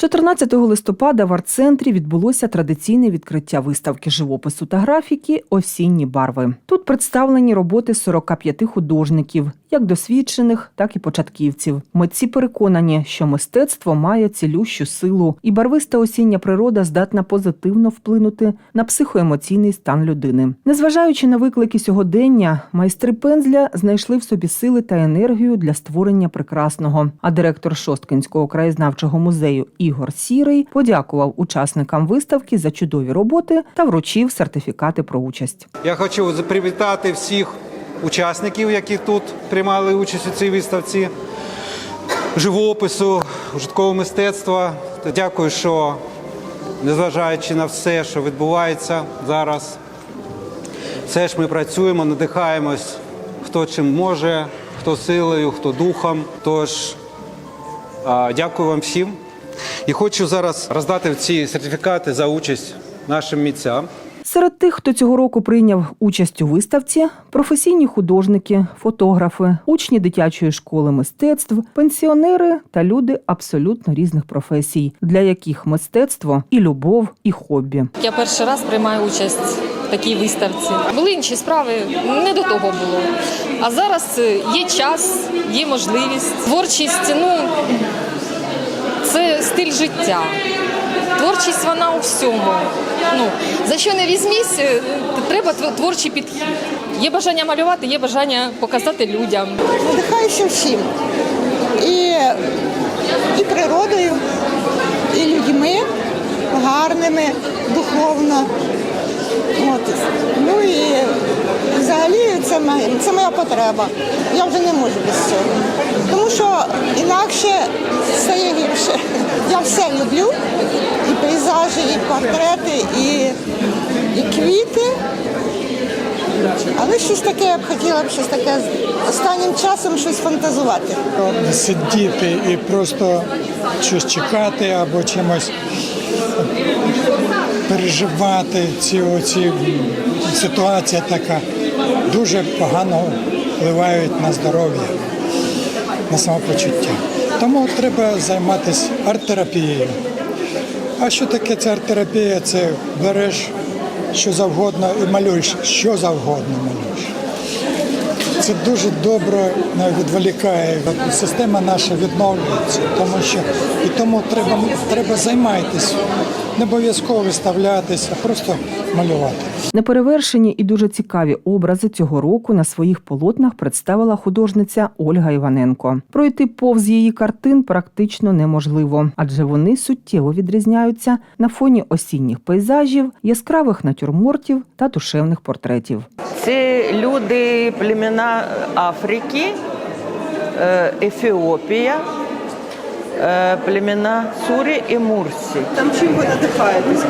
14 листопада в арт-центрі відбулося традиційне відкриття виставки живопису та графіки Осінні барви. Тут представлені роботи 45 художників, як досвідчених, так і початківців. Митці переконані, що мистецтво має цілющу силу, і барвиста осіння природа здатна позитивно вплинути на психоемоційний стан людини. Незважаючи на виклики сьогодення, майстри пензля знайшли в собі сили та енергію для створення прекрасного. А директор Шосткинського краєзнавчого музею Ігор Сірий подякував учасникам виставки за чудові роботи та вручив сертифікати про участь. Я хочу привітати всіх учасників, які тут приймали участь у цій виставці живопису, житкового мистецтва. Дякую, що незважаючи на все, що відбувається зараз, все ж ми працюємо, надихаємось, хто чим може, хто силою, хто духом. Тож дякую вам всім. І хочу зараз роздати ці сертифікати за участь нашим митцям. Серед тих, хто цього року прийняв участь у виставці, професійні художники, фотографи, учні дитячої школи мистецтв, пенсіонери та люди абсолютно різних професій, для яких мистецтво і любов, і хобі. Я перший раз приймаю участь в такій виставці. Були інші справи, не до того було. А зараз е, є час, є можливість. Творчість ну, це стиль життя. Творчість вона у всьому. Ну, за що не візьмісь, е, треба творчий підхід. Є бажання малювати, є бажання показати людям. надихаюся всім. І, і природою, і людьми гарними, духовно. От. Ну і взагалі це, моя- потреба. Я вже не можу без цього. Тому що інакше стає гірше. Я все люблю, і пейзажі, і портрети, і, і квіти. Але щось таке я б хотіла б щось таке останнім часом щось фантазувати. Сидіти і просто щось чекати або чимось переживати ці оці ситуація така дуже погано впливають на здоров'я, на самопочуття. Тому треба займатися арт-терапією. А що таке ця арт-терапія? Це береш що завгодно і малюєш, що завгодно малюєш. Це дуже добре е, відволікає. Система наша відновлюється, тому що і тому треба, треба займатися. Не обов'язково виставлятися, просто малювати. Неперевершені і дуже цікаві образи цього року на своїх полотнах представила художниця Ольга Іваненко. Пройти повз її картин практично неможливо, адже вони суттєво відрізняються на фоні осінніх пейзажів, яскравих натюрмортів та душевних портретів. Це люди племена Африки, е, Ефіопія, е, племена Сурі і Мурсі. Там чим ви надихаєтесь.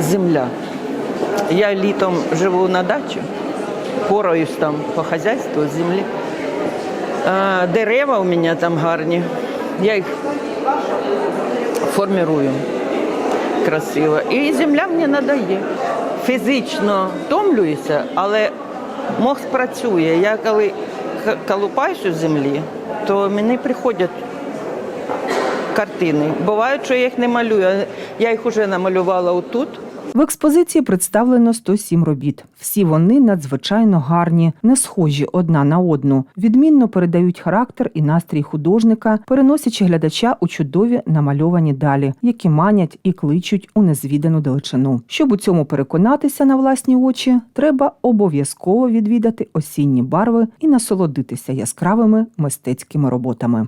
Земля. Я літом живу на дачі, пораюсь там по хазяйству землі. А, дерева у мене там гарні. Я їх формірую красиво. І земля мені надає. Фізично втомлююся, але мозк працює. Я коли колупаюсь у землі, то мені приходять картини. Бувають, що я їх не малюю. Я їх вже намалювала отут. В експозиції представлено 107 робіт. Всі вони надзвичайно гарні, не схожі одна на одну, відмінно передають характер і настрій художника, переносячи глядача у чудові намальовані далі, які манять і кличуть у незвідану далечину. Щоб у цьому переконатися на власні очі, треба обов'язково відвідати осінні барви і насолодитися яскравими мистецькими роботами.